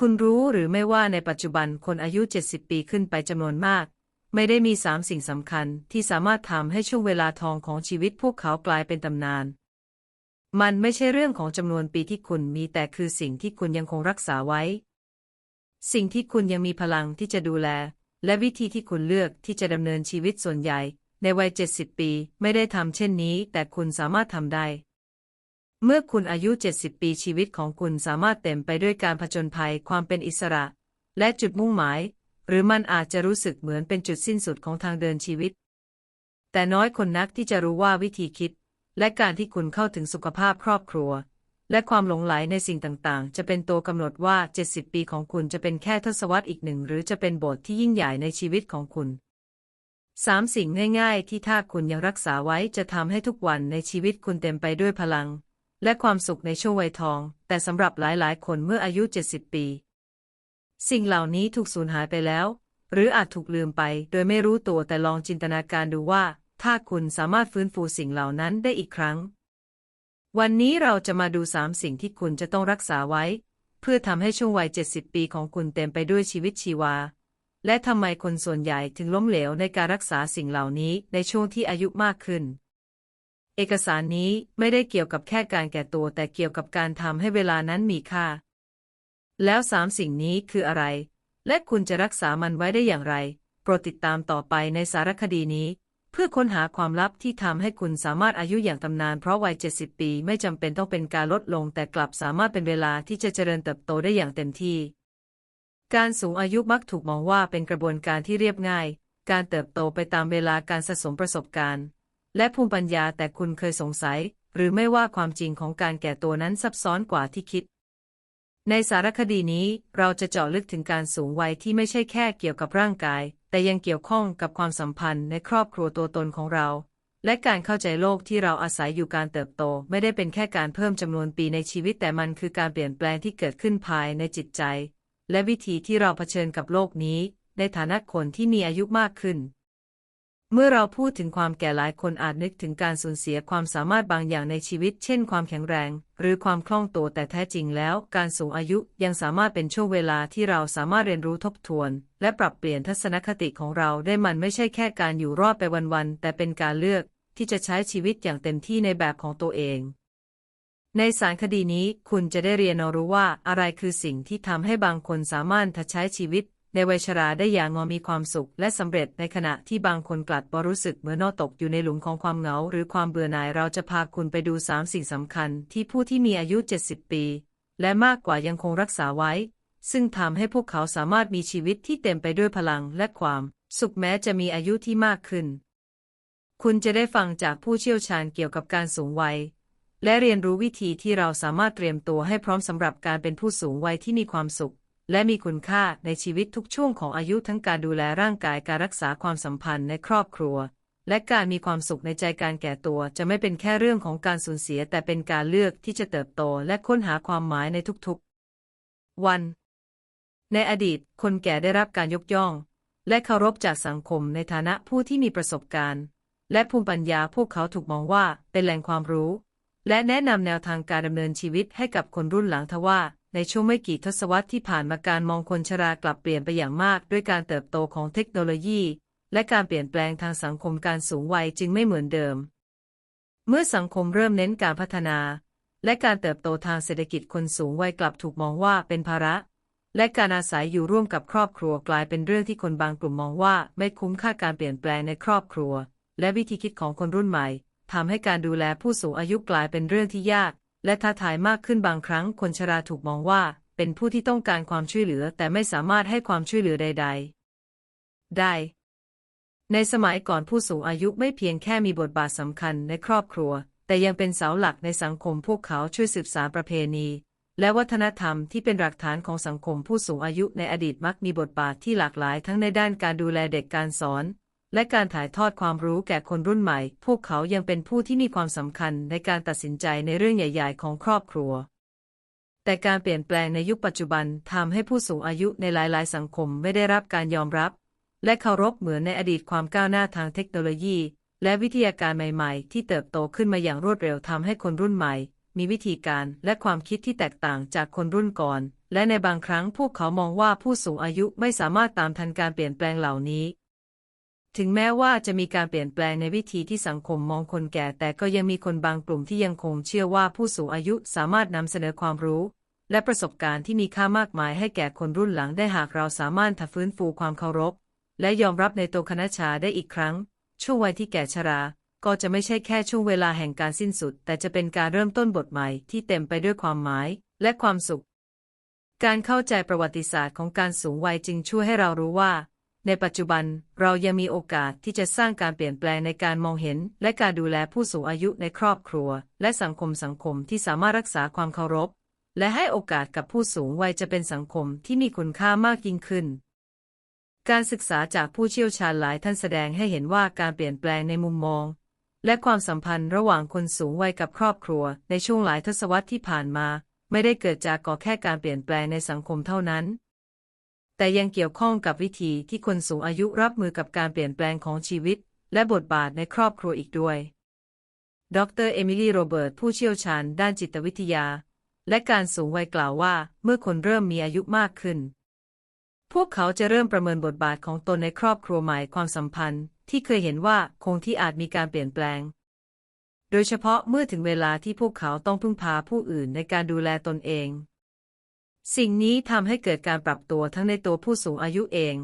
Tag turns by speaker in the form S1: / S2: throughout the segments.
S1: คุณรู้หรือไม่ว่าในปัจจุบันคนอายุ 70 ปีขึ้นไปจำนวนมาก ไม่ได้มีสามสิ่งสำคัญที่สามารถทำให้ช่วงเวลาทองของชีวิตพวกเขากลายเป็นตำนาน มันไม่ใช่เรื่องของจำนวนปีที่คุณมีแต่คือสิ่งที่คุณยังคงรักษาไว้ สิ่งที่คุณยังมีพลังที่จะดูแล และวิธีที่คุณเลือกที่จะดำเนินชีวิตส่วนใหญ่ ในวัย 70 ปี ไม่ได้ทำเช่นนี้ แต่คุณสามารถทำได้ เมื่อคุณอายุ 70 ปีชีวิตของคุณสามารถเต็มไปด้วยการผจญภัยความเป็นอิสระ และจุดมุ่งหมาย หรือมันอาจจะรู้สึกเหมือนเป็นจุดสิ้นสุดของทางเดินชีวิต แต่น้อยคนนักที่จะรู้ว่าวิธีคิด และการที่คุณเข้าถึงสุขภาพครอบครัว และความหลงไหลในสิ่งต่างๆ จะเป็นตัวกำหนดว่า 70 ปีของคุณจะเป็นแค่ทศวรรษอีกหนึ่งหรือจะเป็นบทที่ยิ่งใหญ่ในชีวิตของคุณสามสิ่งง่ายๆ ที่ถ้าคุณยังรักษาไว้จะทำให้ทุกวันในชีวิตคุณเต็มไปด้วยพลัง และความสุขในช่วงวัยทอง แต่สำหรับหลายๆ คนเมื่ออายุ 70 ปี สิ่งเหล่านี้ถูกสูญหายไปแล้ว หรืออาจถูกลืมไป โดยไม่รู้ตัวแต่ลองจินตนาการดูว่า ถ้าคุณสามารถฟื้นฟูสิ่งเหล่านั้นได้อีกครั้ง วันนี้เราจะมาดูสามสิ่งที่คุณจะต้องรักษาไว้ เพื่อทำให้ช่วงวัย 70 ปีของคุณเต็มไปด้วยชีวิตชีวา และทำไมคนส่วนใหญ่ถึงล้มเหลวในการรักษาสิ่งเหล่านี้ในช่วงที่อายุมากขึ้น เอกสารนี้ไม่ได้เกี่ยวกับแค่การแก่ตัวแต่เกี่ยวกับการทำให้เวลานั้นมีค่า แล้วสามสิ่งนี้คืออะไร และคุณจะรักษามันไว้ได้อย่างไร โปรดติดตามต่อไปในสารคดีนี้ เพื่อค้นหาความลับที่ทำให้คุณสามารถอายุอย่างตำนานเพราะวัย 70 ปีไม่จำเป็นต้องเป็นการลดลง แต่กลับสามารถเป็นเวลาที่จะเจริญเติบโตได้อย่างเต็มที่ การสูงอายุมักถูกมองว่าเป็นกระบวนการที่เรียบง่าย การเติบโตไปตามเวลาการสะสมประสบการณ์ และภูมิปัญญาแต่คุณเคยสงสัย หรือไม่ว่าความจริงของการแก่ตัวนั้นซับซ้อนกว่าที่คิด ในสารคดีนี้เราจะเจาะลึกถึงการสูงวัยที่ไม่ใช่แค่เกี่ยวกับร่างกาย แต่ยังเกี่ยวข้องกับความสัมพันธ์ในครอบครัวตัวตนของเรา และการเข้าใจโลกที่เราอาศัยอยู่การเติบโต ไม่ได้เป็นแค่การเพิ่มจำนวนปีในชีวิตแต่มันคือการเปลี่ยนแปลงที่เกิดขึ้นภายในจิตใจ และวิธีที่เราเผชิญกับโลกนี้ ในฐานะคนที่มีอายุมากขึ้น เมื่อเราพูดถึงความแก่หลายคนอาจนึกถึงการสูญเสียความสามารถบางอย่างในชีวิต เช่นความแข็งแรง หรือความคล่องตัวแต่แท้จริงแล้ว การสูงอายุยังสามารถเป็นช่วงเวลาที่เราสามารถเรียนรู้ทบทวน และปรับเปลี่ยนทัศนคติของเราได้มันไม่ใช่แค่การอยู่รอดไปวันๆแต่เป็นการเลือกที่จะใช้ชีวิตอย่างเต็มที่ในแบบของตัวเอง ในสารคดีนี้คุณจะได้เรียนรู้ว่าอะไรคือสิ่งที่ทำให้บางคนสามารถใช้ชีวิต ในวัยชราได้อย่างงอมีความสุขและสำเร็จในขณะที่บางคนกลัดบรู้สึกเหมือนนอตกอยู่ในหลุมของความเหงา หรือความเบื่อหน่ายเราจะพาคุณไปดูสามสิ่งสำคัญที่ผู้ที่มีอายุ 70 ปี และมากกว่ายังคงรักษาไว้ ซึ่งทำให้พวกเขาสามารถมีชีวิตที่เต็มไปด้วยพลังและความ สุขแม้จะมีอายุที่มากขึ้น คุณจะได้ฟังจากผู้เชี่ยวชาญเกี่ยวกับการสูงวัยและเรียนรู้วิธีที่เราสามารถเตรียมตัวให้พร้อมสำหรับการเป็นผู้สูงวัยที่มีความสุข และมีคุณค่าในชีวิตทุกช่วงของอายุทั้งการดูแลร่างกายการรักษาความสัมพันธ์ในครอบครัว และการมีความสุขในใจการแก่ตัวจะไม่เป็นแค่เรื่องของการสูญเสีย แต่เป็นการเลือกที่จะเติบโตและค้นหาความหมายในทุกๆ วัน ในอดีต คนแก่ได้รับการยกย่อง และเคารพจากสังคมในฐานะผู้ที่มีประสบการณ์ และภูมิปัญญาพวกเขาถูกมองว่าเป็นแหล่งความรู้ และแนะนำแนวทางการดำเนินชีวิตให้กับคนรุ่นหลังทว่า ในช่วงไม่กี่ทศวรรษที่ผ่านมาการมองคนชรากลับเปลี่ยนไปอย่างมาก ด้วยการเติบโตของเทคโนโลยี และการเปลี่ยนแปลงทางสังคมการสูงวัยจึงไม่เหมือนเดิม เมื่อสังคมเริ่มเน้นการพัฒนา และการเติบโตทางเศรษฐกิจคนสูงวัยกลับถูกมองว่าเป็นภาระ และการอาศัยอยู่ร่วมกับครอบครัวกลายเป็นเรื่องที่คนบางกลุ่มมองว่าไม่คุ้มค่าการเปลี่ยนแปลงในครอบครัว และวิธีคิดของคนรุ่นใหม่ทำให้การดูแลผู้สูงอายุกลายเป็นเรื่องที่ยาก และท้าทายมากขึ้นบางครั้งคนชราถูกมองว่า เป็นผู้ที่ต้องการความช่วยเหลือ แต่ไม่สามารถให้ความช่วยเหลือใด ๆ ได้ ในสมัยก่อนผู้สูงอายุไม่เพียงแค่มีบทบาทสำคัญในครอบครัว แต่ยังเป็นเสาหลักในสังคมพวกเขาช่วยสืบสานประเพณี และวัฒนธรรมที่เป็นหลักฐานของสังคมผู้สูงอายุในอดีตมักมีบทบาทที่หลากหลายทั้งในด้านการดูแลเด็กการสอน และการถ่ายทอดความรู้แก่คนรุ่นใหม่ พวกเขายังเป็นผู้ที่มีความสำคัญในการตัดสินใจในเรื่องใหญ่ ๆ ของครอบครัว แต่การเปลี่ยนแปลงในยุคปัจจุบันทำให้ผู้สูงอายุในหลายๆ สังคมไม่ได้รับการยอมรับ และเคารพเหมือนในอดีตความก้าวหน้าทางเทคโนโลยี และวิทยาการใหม่ ๆ ที่เติบโตขึ้นมาอย่างรวดเร็วทำให้คนรุ่นใหม่ มีวิธีการและความคิดที่แตกต่างจากคนรุ่นก่อน และในบางครั้งพวกเขามองว่าผู้สูงอายุไม่สามารถตามทันการเปลี่ยนแปลงเหล่านี้ ถึงแม้ว่าจะมีการเปลี่ยนแปลงในวิธีที่สังคมมองคนแก่ แต่ก็ยังมีคนบางกลุ่มที่ยังคงเชื่อว่าผู้สูงอายุสามารถนำเสนอความรู้ และประสบการณ์ที่มีค่ามากมายให้แก่คนรุ่นหลังได้หากเราสามารถทฟื้นฟูความเคารพ และยอมรับในตัวคณะชาได้อีกครั้ง ช่วงวัยที่แก่ชรา ก็จะไม่ใช่แค่ช่วงเวลาแห่งการสิ้นสุด แต่จะเป็นการเริ่มต้นบทใหม่ที่เต็มไปด้วยความหมายและความสุข การเข้าใจประวัติศาสตร์ของการสูงวัยจึงช่วยให้เรารู้ว่า ในปัจจุบันเรายังมีโอกาสที่จะสร้างการเปลี่ยนแปลงในการมองเห็น และการดูแลผู้สูงอายุในครอบครัว และสังคมสังคมที่สามารถรักษาความเคารพ และให้โอกาสกับผู้สูงวัยจะเป็นสังคมที่มีคุณค่ามากยิ่งขึ้น การศึกษาจากผู้เชี่ยวชาญหลายท่านแสดงให้เห็นว่าการเปลี่ยนแปลงในมุมมอง และความสัมพันธ์ระหว่างคนสูงวัยกับครอบครัว ในช่วงหลายทศวรรษที่ผ่านมา ไม่ได้เกิดจากก่อแค่การเปลี่ยนแปลงในสังคมเท่านั้น แต่ยังเกี่ยวข้องกับวิธีที่คนสูงอายุรับมือกับการเปลี่ยนแปลงของชีวิต และบทบาทในครอบครัวอีกด้วย ดรเอมิลี่โรเบิร์ตผู้เชี่ยวชาญด้านจิตวิทยา และการสูงวัยกล่าวว่าเมื่อคนเริ่มมีอายุมากขึ้น พวกเขาจะเริ่มประเมินบทบาทของตนในครอบครัวใหม่ความสัมพันธ์ ที่เคยเห็นว่าคงที่อาจมีการเปลี่ยนแปลง โดยเฉพาะเมื่อถึงเวลาที่พวกเขาต้องพึ่งพาผู้อื่นในการดูแลตนเอง สิ่งนี้ทำให้เกิดการปรับตัวทั้งในตัวผู้สูงอายุเอง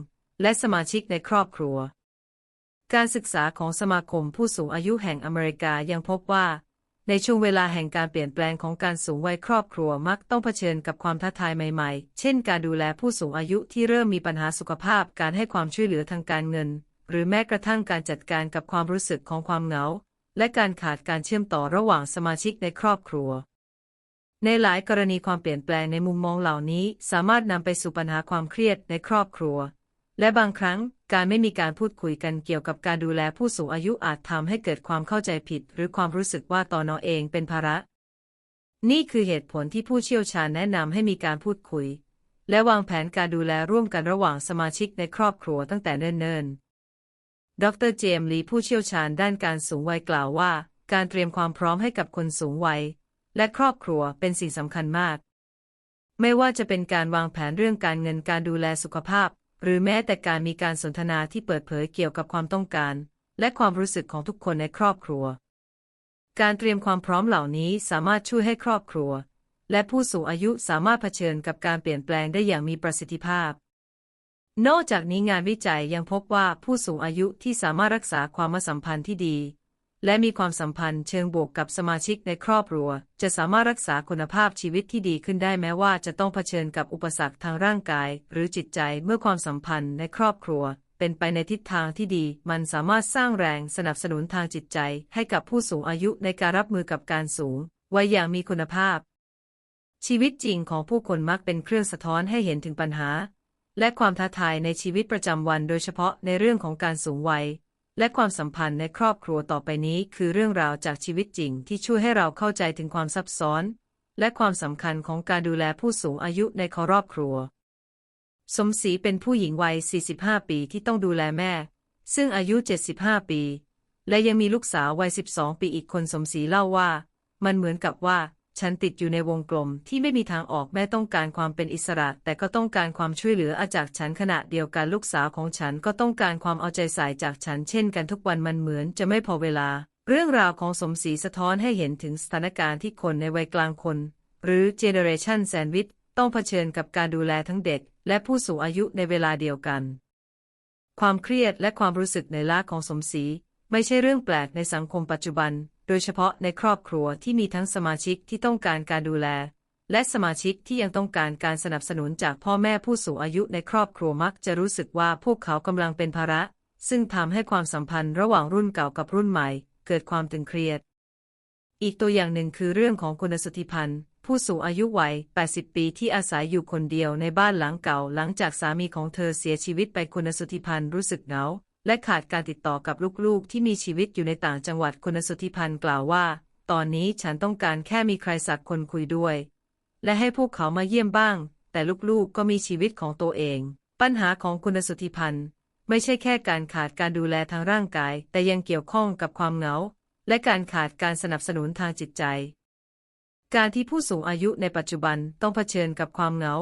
S1: และสมาชิกในครอบครัว การศึกษาของสมาคมผู้สูงอายุแห่งอเมริกายังพบว่า ในช่วงเวลาแห่งการเปลี่ยนแปลงของการสูงวัยครอบครัวมักต้องเผชิญกับความท้าทายใหม่ๆ เช่น การดูแลผู้สูงอายุที่เริ่มมีปัญหาสุขภาพ การให้ความช่วยเหลือทางการเงิน หรือแม้กระทั่งการจัดการกับความรู้สึกของความเหงา และการขาดการเชื่อมต่อระหว่างสมาชิกในครอบครัว ในหลายกรณีความเปลี่ยนแปลงในมุมมองเหล่านี้ สามารถนำไปสู่ปัญหาความเครียดในครอบครัว และบางครั้งการไม่มีการพูดคุยกันเกี่ยวกับการดูแลผู้สูงอายุอาจทำให้เกิดความเข้าใจผิด หรือความรู้สึกว่าตอนอเองเป็นภาระ นี่คือเหตุผลที่ผู้เชี่ยวชาญแนะนำให้มีการพูดคุย และวางแผนการดูแลร่วมกันระหว่างสมาชิกในครอบครัวตั้งแต่เนิ่นๆ ดรเจมส์ลีผู้เชี่ยวชาญด้านการสูงวัยกล่าวว่า การเตรียมความพร้อมให้กับคนสูงวัย และครอบครัวเป็นสิ่งสำคัญมาก ไม่ว่าจะเป็นการวางแผนเรื่องการเงินการดูแลสุขภาพ หรือแม้แต่การมีการสนทนาที่เปิดเผยเกี่ยวกับความต้องการ และความรู้สึกของทุกคนในครอบครัว การเตรียมความพร้อมเหล่านี้สามารถช่วยให้ครอบครัว และผู้สูงอายุสามารถเผชิญกับการเปลี่ยนแปลงได้อย่างมีประสิทธิภาพ นอกจากนี้งานวิจัยยังพบว่าผู้สูงอายุที่สามารถรักษาความสัมพันธ์ที่ดี และมีความสัมพันธ์เชิงบวกกับสมาชิกในครอบครัว จะสามารถรักษาคุณภาพชีวิตที่ดีขึ้นได้แม้ว่าจะต้องเผชิญกับอุปสรรคทางร่างกาย หรือจิตใจเมื่อความสัมพันธ์ในครอบครัว เป็นไปในทิศทางที่ดี มันสามารถสร้างแรงสนับสนุนทางจิตใจ ให้กับผู้สูงอายุในการรับมือกับการสูงวัยอย่างมีคุณภาพ ชีวิตจริงของผู้คนมักเป็นเครื่องสะท้อนให้เห็นถึงปัญหา และความท้าทายในชีวิตประจำวันโดยเฉพาะในเรื่องของการสูงวัย และความสัมพันธ์ในครอบครัวต่อไปนี้คือเรื่องราวจากชีวิตจริงที่ช่วยให้เราเข้าใจถึงความซับซ้อน และความสำคัญของการดูแลผู้สูงอายุในครอบครัว สมศรีเป็นผู้หญิงวัย 45 ปีที่ต้องดูแลแม่ ซึ่งอายุ 75 ปี และยังมีลูกสาววัย 12 ปีอีกคนสมศรีเล่าว่า มันเหมือนกับว่า ฉันติดอยู่ในวงกลมที่ไม่มีทางออกแม่ต้องการความเป็นอิสระ แต่ก็ต้องการความช่วยเหลืออาจากฉันขณะเดียวกันลูกสาวของฉันก็ต้องการความเอาใจใส่จากฉันเช่นกันทุกวันมันเหมือนจะไม่พอเวลา เรื่องราวของสมศรีสะท้อนให้เห็นถึงสถานการณ์ที่คนในวัยกลางคน หรือ Generation Sandwich ต้องเผชิญกับการดูแลทั้งเด็ก และผู้สูงอายุในเวลาเดียวกัน ความเครียดและความรู้สึกในล้าของสมศรีไม่ใช่เรื่องแปลกในสังคมปัจจุบัน โดยเฉพาะในครอบครัวที่มีทั้งสมาชิกที่ต้องการการดูแล และสมาชิกที่ยังต้องการการสนับสนุนจากพ่อแม่ผู้สูงอายุในครอบครัวมักจะรู้สึกว่าพวกเขากำลังเป็นภาระ ซึ่งทำให้ความสัมพันธ์ระหว่างรุ่นเก่ากับรุ่นใหม่ เกิดความตึงเครียด อีกตัวอย่างหนึ่งคือเรื่องของคุณสุธิพันธ์ ผู้สูงอายุวัย 80 ปีที่อาศัยอยู่คนเดียวในบ้านหลังเก่า หลังจากสามีของเธอเสียชีวิตไปคุณสุธิพันธ์รู้สึกเหงา และขาดการติดต่อกับลูกๆ ที่มีชีวิตอยู่ในต่างจังหวัดคุณสุธิพันธ์กล่าวว่า ตอนนี้ฉันต้องการแค่มีใครสักคนคุยด้วย และให้พวกเขามาเยี่ยมบ้าง แต่ลูกๆก็มีชีวิตของตัวเอง ปัญหาของคุณสุธิพันธ์ไม่ใช่แค่การขาดการดูแลทางร่างกาย แต่ยังเกี่ยวข้องกับความเหงา และการขาดการสนับสนุนทางจิตใจ การที่ผู้สูงอายุในปัจจุบันต้องเผชิญกับความเหงา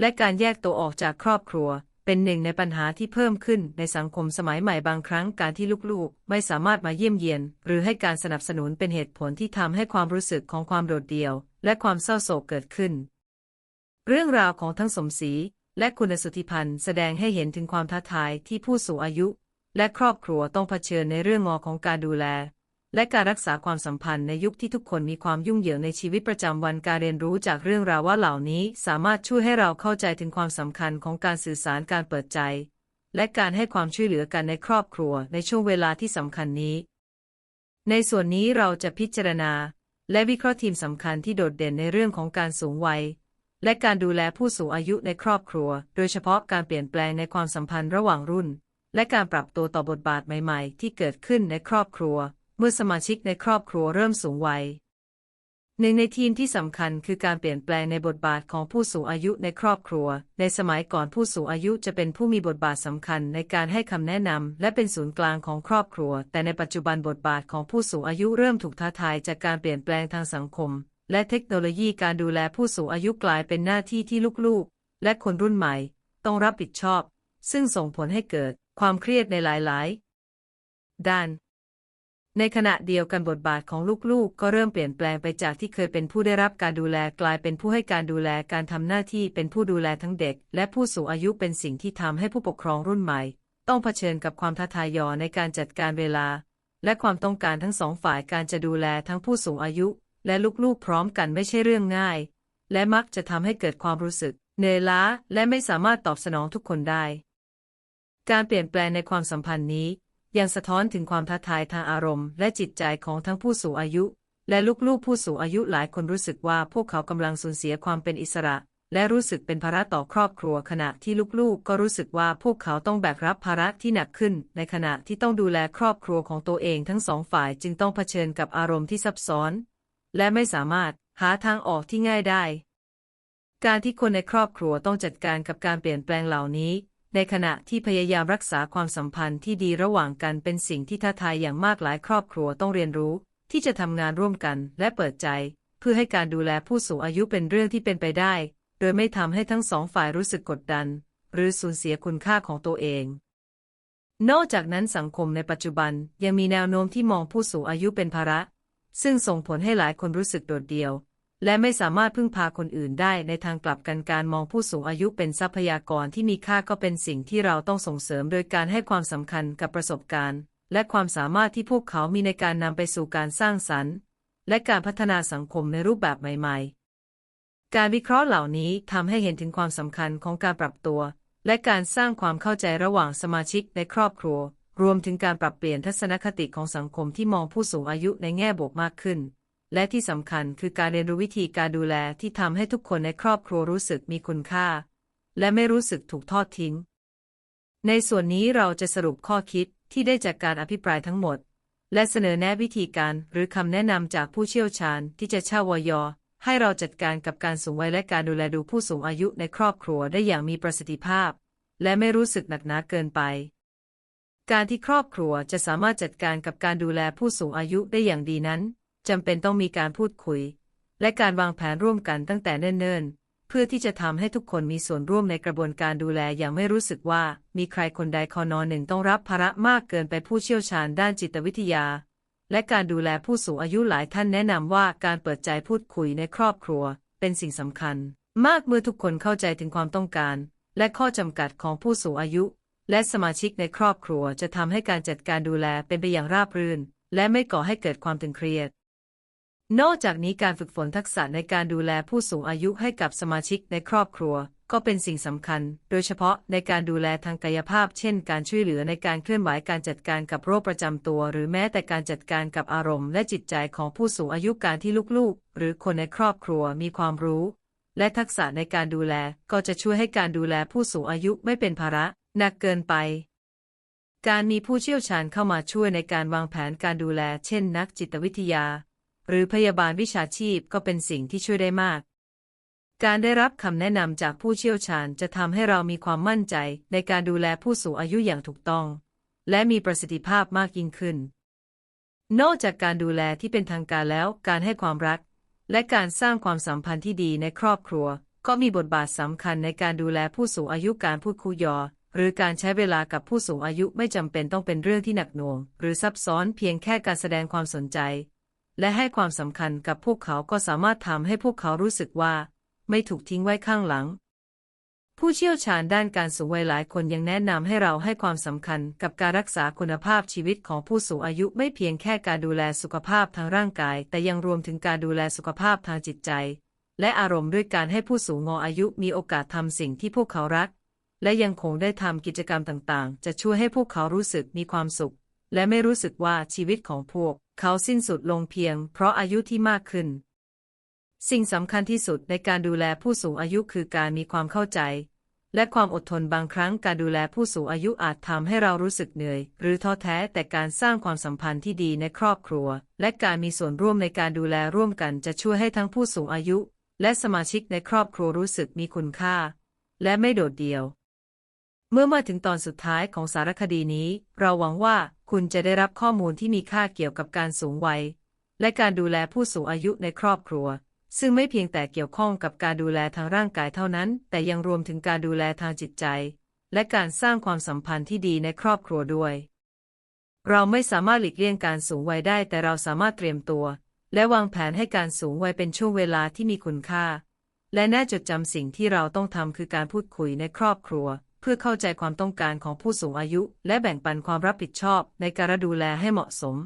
S1: และการแยกตัวออกจากครอบครัว เป็นหนึ่งในปัญหาที่เพิ่มขึ้นในสังคมสมัยใหม่บางครั้งการที่ลูกๆ ไม่สามารถมาเยี่ยมเยียน หรือให้การสนับสนุนเป็นเหตุผลที่ทำให้ความรู้สึกของความโดดเดี่ยว และความเศร้าโศกเกิดขึ้น เรื่องราวของทั้งสมศรีและคุณสุธิพันธ์แสดงให้เห็นถึงความท้าทายที่ผู้สูงอายุ และครอบครัวต้องเผชิญในเรื่องงอของการดูแล และการรักษาความสัมพันธ์ในยุคที่ทุกคนมีความยุ่งเหยิงในชีวิตประจำวันการเรียนรู้จากเรื่องราวว่าเหล่านี้ สามารถช่วยให้เราเข้าใจถึงความสำคัญของการสื่อสารการเปิดใจ และการให้ความช่วยเหลือกันในครอบครัวในช่วงเวลาที่สำคัญนี้ ในส่วนนี้เราจะพิจารณา และวิเคราะห์ทีมสำคัญที่โดดเด่นในเรื่องของการสูงวัย และการดูแลผู้สูงอายุในครอบครัว โดยเฉพาะการเปลี่ยนแปลงในความสัมพันธ์ระหว่างรุ่น และการปรับตัวต่อบทบาทใหม่ ๆ ที่เกิดขึ้นในครอบครัว เมื่อสมาชิกในครอบครัวเริ่มสูงวัยหนึ่งในทีมที่สำคัญคือการเปลี่ยนแปลงในบทบาทของผู้สูงอายุในครอบครัว ในสมัยก่อนผู้สูงอายุจะเป็นผู้มีบทบาทสำคัญในการให้คำแนะนำและเป็นศูนย์กลางของครอบครัว แต่ในปัจจุบันบทบาทของผู้สูงอายุเริ่มถูกท้าทายจากการเปลี่ยนแปลงทางสังคม และเทคโนโลยีการดูแลผู้สูงอายุกลายเป็นหน้าที่ที่ลูกๆ และคนรุ่นใหม่ ต้องรับผิดชอบ ซึ่งส่งผลให้เกิดความเครียดในหลาย ๆ ด้าน ในขณะเดียวกันบทบาทของลูกๆ ก็เริ่มเปลี่ยนแปลงไปจากที่เคยเป็นผู้ได้รับการดูแลกลายเป็นผู้ให้การดูแลการทำหน้าที่เป็นผู้ดูแลทั้งเด็ก และผู้สูงอายุเป็นสิ่งที่ทำให้ผู้ปกครองรุ่นใหม่ ต้องเผชิญกับความท้าทายในการจัดการเวลา และความต้องการทั้งสองฝ่ายการจะดูแลทั้งผู้สูงอายุ และลูกๆ พร้อมกันไม่ใช่เรื่องง่าย และมักจะทำให้เกิดความรู้สึกเหนื่อยล้าและไม่สามารถตอบสนองทุกคนได้ การเปลี่ยนแปลงในความสัมพันธ์นี้ ยังสะท้อนถึงความท้าทายทางอารมณ์และจิตใจของทั้งผู้สูงอายุ และลูกๆผู้สูงอายุหลายคนรู้สึกว่าพวกเขากำลังสูญเสียความเป็นอิสระ และรู้สึกเป็นภาระต่อครอบครัวขณะที่ลูกๆ ก็รู้สึกว่าพวกเขาต้องแบกรับภาระที่หนักขึ้น ในขณะที่ต้องดูแลครอบครัวของตัวเองทั้งสองฝ่ายจึงต้องเผชิญกับอารมณ์ที่ซับซ้อน และไม่สามารถหาทางออกที่ง่ายได้ การที่คนในครอบครัวต้องจัดการกับการเปลี่ยนแปลงเหล่านี้ ในขณะที่พยายามรักษาความสัมพันธ์ที่ดีระหว่างกันเป็นสิ่งที่ท้าทายอย่างมากหลายครอบครัวต้องเรียนรู้ ที่จะทำงานร่วมกันและเปิดใจ เพื่อให้การดูแลผู้สูงอายุเป็นเรื่องที่เป็นไปได้ โดยไม่ทำให้ทั้งสองฝ่ายรู้สึกกดดัน หรือสูญเสียคุณค่าของตัวเอง นอกจากนั้นสังคมในปัจจุบันยังมีแนวโน้มที่มองผู้สูงอายุเป็นภาระ ซึ่งส่งผลให้หลายคนรู้สึกโดดเดี่ยว และไม่สามารถพึ่งพาคนอื่นได้ในทางกลับกันการมองผู้สูงอายุเป็นทรัพยากรที่มีค่าก็เป็นสิ่งที่เราต้องส่งเสริมโดยการให้ความสำคัญกับประสบการณ์ และความสามารถที่พวกเขามีในการนำไปสู่การสร้างสรรค์ และการพัฒนาสังคมในรูปแบบใหม่ ๆ การวิเคราะห์เหล่านี้ทำให้เห็นถึงความสำคัญของการปรับตัว และการสร้างความเข้าใจระหว่างสมาชิกในครอบครัว รวมถึงการปรับเปลี่ยนทัศนคติของสังคมที่มองผู้สูงอายุในแง่บวกมากขึ้น และที่สำคัญคือการเรียนรู้วิธีการดูแลที่ทำให้ทุกคนในครอบครัวรู้สึกมีคุณค่า และไม่รู้สึกถูกทอดทิ้ง ในส่วนนี้เราจะสรุปข้อคิดที่ได้จากการอภิปรายทั้งหมด และเสนอแนะวิธีการหรือคำแนะนำจากผู้เชี่ยวชาญที่จะเช่าวยอให้เราจัดการกับการสูงวัยและการดูแลดูผู้สูงอายุในครอบครัวได้อย่างมีประสิทธิภาพ และไม่รู้สึกหนักหนาเกินไป การที่ครอบครัวจะสามารถจัดการกับการดูแลผู้สูงอายุได้อย่างดีนั้น จำเป็นต้องมีการพูดคุย และการวางแผนร่วมกันตั้งแต่เนิ่นๆ เพื่อที่จะทำให้ทุกคนมีส่วนร่วมในกระบวนการดูแลอย่างไม่รู้สึกว่า มีใครคนใดคนหนึ่งต้องรับภาระมากเกินไปผู้เชี่ยวชาญด้านจิตวิทยา และการดูแลผู้สูงอายุหลายท่านแนะนำว่าการเปิดใจพูดคุยในครอบครัว เป็นสิ่งสำคัญ มากเมื่อทุกคนเข้าใจถึงความต้องการ และข้อจำกัดของผู้สูงอายุ และสมาชิกในครอบครัวจะทำให้การจัดการดูแลเป็นไปอย่างราบรื่นและไม่ก่อให้เกิดความตึงเครียด นอกจากนี้การฝึกฝนทักษะในการดูแลผู้สูงอายุให้กับสมาชิกในครอบครัว ก็เป็นสิ่งสำคัญ โดยเฉพาะในการดูแลทางกายภาพ เช่น การช่วยเหลือในการเคลื่อนไหวการจัดการกับโรคประจำตัว หรือแม้แต่การจัดการกับอารมณ์และจิตใจของผู้สูงอายุการที่ลูกๆ หรือคนในครอบครัวมีความรู้ และทักษะในการดูแลก็จะช่วยให้การดูแลผู้สูงอายุไม่เป็นภาระหนักเกินไปการมีผู้เชี่ยวชาญเข้ามาช่วยในการวางแผนการดูแล เช่น นักจิตวิทยา หรือพยาบาลวิชาชีพก็เป็นสิ่งที่ช่วยได้มาก การได้รับคำแนะนำจากผู้เชี่ยวชาญจะทำให้เรามีความมั่นใจในการดูแลผู้สูงอายุอย่างถูกต้อง และมีประสิทธิภาพมากยิ่งขึ้น นอกจากการดูแลที่เป็นทางการแล้ว การให้ความรัก และการสร้างความสัมพันธ์ที่ดีในครอบครัว ก็มีบทบาทสำคัญในการดูแลผู้สูงอายุการพูดคุยยอหรือการใช้เวลากับผู้สูงอายุไม่จำเป็นต้องเป็นเรื่องที่หนักหน่วง หรือซับซ้อนเพียงแค่การแสดงความสนใจ และให้ความสำคัญกับพวกเขาก็สามารถทำให้พวกเขารู้สึกว่า ไม่ถูกทิ้งไว้ข้างหลัง ผู้เชี่ยวชาญด้านการสูงวัยหลายคนยังแนะนำให้เราให้ความสำคัญกับการรักษาคุณภาพชีวิตของผู้สูงอายุไม่เพียงแค่การดูแลสุขภาพทางร่างกาย แต่ยังรวมถึงการดูแลสุขภาพทางจิตใจ และอารมณ์ด้วยการให้ผู้สูงอายุมีโอกาสทำสิ่งที่พวกเขารัก และยังคงได้ทำกิจกรรมต่างๆ จะช่วยให้พวกเขารู้สึกมีความสุข และไม่รู้สึกว่าชีวิตของพวก เขาสิ้นสุดลงเพียง เพราะอายุที่มากขึ้น สิ่งสำคัญที่สุดในการดูแลผู้สูงอายุคือการมีความเข้าใจ และความอดทนบางครั้งการดูแลผู้สูงอายุอาจทำให้เรารู้สึกเหนื่อย หรือท้อแท้แต่การสร้างความสัมพันธ์ที่ดีในครอบครัว และการมีส่วนร่วมในการดูแลร่วมกันจะช่วยให้ทั้งผู้สูงอายุ และสมาชิกในครอบครัวรู้สึกมีคุณค่า และไม่โดดเดี่ยว เมื่อมาถึงตอนสุดท้ายของสารคดีนี้ เราหวังว่า คุณจะได้รับข้อมูลที่มีค่าเกี่ยวกับการสูงวัย และการดูแลผู้สูงอายุในครอบครัว ซึ่งไม่เพียงแต่เกี่ยวข้องกับการดูแลทางร่างกายเท่านั้น แต่ยังรวมถึงการดูแลทางจิตใจ และการสร้างความสัมพันธ์ที่ดีในครอบครัวด้วย เราไม่สามารถหลีกเลี่ยงการสูงวัยได้ แต่เราสามารถเตรียมตัว และวางแผนให้การสูงวัยเป็นช่วงเวลาที่มีคุณค่า และแน่จดจำสิ่งที่เราต้องทำคือการพูดคุยในครอบครัว พื่อเข้าใจความต้องการของผู้สูงอายุ และแบ่งปันความรับผิดชอบในการดูแลให้เหมาะสม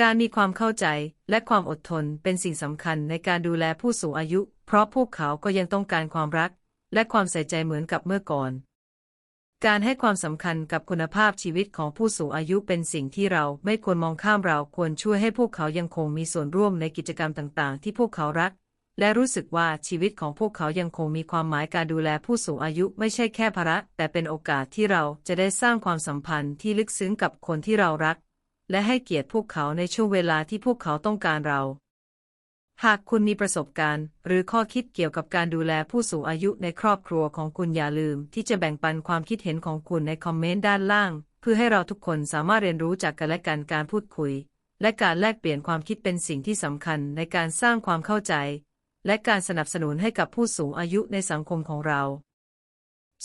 S1: การมีความเข้าใจและความอดทนเป็นสิ่งสำคัญในการดูแลผู้สูงอายุ เพราะพวกเขาก็ยังต้องการความรัก และความใส่ใจเหมือนกับเมื่อก่อน การให้ความสำคัญกับคุณภาพชีวิตของผู้สูงอายุเป็นสิ่งที่เราไม่ควรมองข้ามเราควรช่วยให้พวกเขายังคงมีส่วนร่วมในกิจกรรมต่าง ๆ ที่พวกเขารัก และรู้สึกว่าชีวิตของพวกเขายังคงมีความหมายการดูแลผู้สูงอายุไม่ใช่แค่ภาระ แต่เป็นโอกาสที่เราจะได้สร้างความสัมพันธ์ที่ลึกซึ้งกับคนที่เรารัก และให้เกียรติพวกเขาในช่วงเวลาที่พวกเขาต้องการเรา หากคุณมีประสบการณ์ หรือข้อคิดเกี่ยวกับการดูแลผู้สูงอายุในครอบครัวของคุณอย่าลืม ที่จะแบ่งปันความคิดเห็นของคุณในคอมเมนต์ด้านล่าง เพื่อให้เราทุกคนสามารถเรียนรู้จากกันและกันการพูดคุย และการแลกเปลี่ยนความคิดเป็นสิ่งที่สำคัญในการสร้างความเข้าใจ และการสนับสนุนให้กับผู้สูงอายุในสังคมของเรา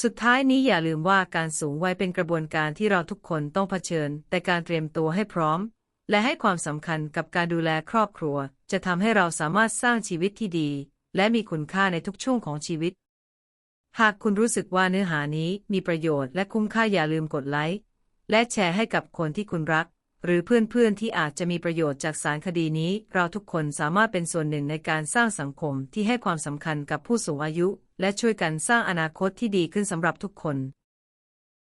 S1: สุดท้ายนี้อย่าลืมว่าการสูงวัยเป็นกระบวนการที่เราทุกคนต้องเผชิญ แต่การเตรียมตัวให้พร้อม และให้ความสำคัญกับการดูแลครอบครัว จะทำให้เราสามารถสร้างชีวิตที่ดี และมีคุณค่าในทุกช่วงของชีวิต หากคุณรู้สึกว่าเนื้อหานี้มีประโยชน์และคุ้มค่าอย่าลืมกดไลค์และแชร์ให้กับคนที่คุณรัก หรือเพื่อนๆที่อาจจะมีประโยชน์จากสารคดีนี้ เราทุกคนสามารถเป็นส่วนหนึ่งในการสร้างสังคมที่ให้ความสำคัญกับผู้สูงอายุ และช่วยกันสร้างอนาคตที่ดีขึ้นสำหรับทุกคน